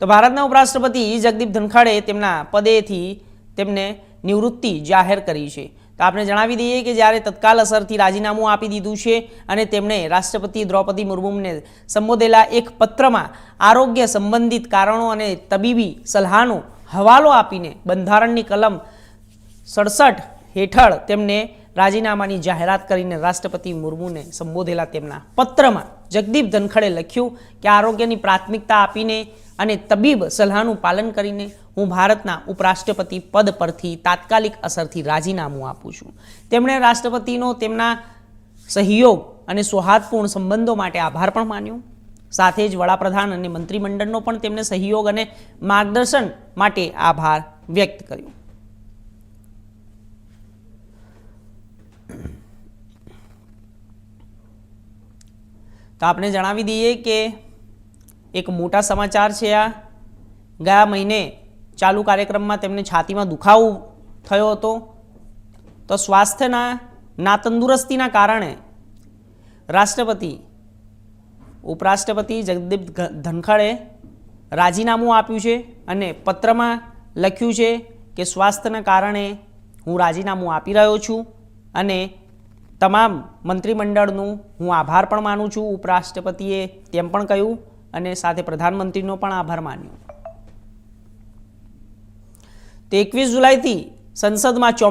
તો ભારતના ઉપરાષ્ટ્રપતિ જગદીપ ધનખડે તેમના પદેથી તેમને નિવૃત્તિ જાહેર કરી છે. તો આપણે જણાવી દઈએ કે જ્યારે તત્કાલ અસરથી રાજીનામું આપી દીધું છે અને તેમણે રાષ્ટ્રપતિ દ્રૌપદી મુર્મુને સંબોધેલા એક પત્રમાં આરોગ્ય સંબંધિત કારણો અને તબીબી સલાહનો હવાલો આપીને બંધારણની કલમ સડસઠ હેઠળ તેમને રાજીનામાની જાહેરાત કરીને રાષ્ટ્રપતિ મુર્મુને સંબોધેલા તેમના પત્રમાં જગદીપ ધનખડે લખ્યું કે આરોગ્યની પ્રાથમિકતા આપીને અને તબીબ સલાહનું પાલન કરીને હું ભારતના ઉપરાષ્ટ્રપતિ પદ પરથી તાત્કાલિક અસરથી રાજીનામું આપું છું. તેમણે રાષ્ટ્રપતિનો તેમના સહયોગ અને સૌહાર્દપૂર્ણ સંબંધો માટે આભાર પણ માન્યો. સાથે જ વડાપ્રધાન અને મંત્રીમંડળનો પણ તેમને સહયોગ અને માર્ગદર્શન માટે આભાર વ્યક્ત કર્યો. તો આપણે જણાવી દઈએ કે એક મોટા સમાચાર છે આ. ગયા મહિને ચાલુ કાર્યક્રમમાં તેમને છાતીમાં દુખાવો થયો હતો. તો સ્વાસ્થ્યના નાતંદુરસ્તીના કારણે રાષ્ટ્રપતિ, ઉપરાષ્ટ્રપતિ જગદીપ ધનખડે રાજીનામું આપ્યું છે અને પત્રમાં લખ્યું છે કે સ્વાસ્થ્યના કારણે હું રાજીનામું આપી રહ્યો છું અને તમામ મંત્રીમંડળનું હું આભાર પણ માનું છું. ઉપરાષ્ટ્રપતિએ તેમ પણ કહ્યું અને સાથે પ્રધાનમંત્રીનો પણ આભાર માન્યો. તો એકવીસ જુલાઈથી સંસદમાં ચોમા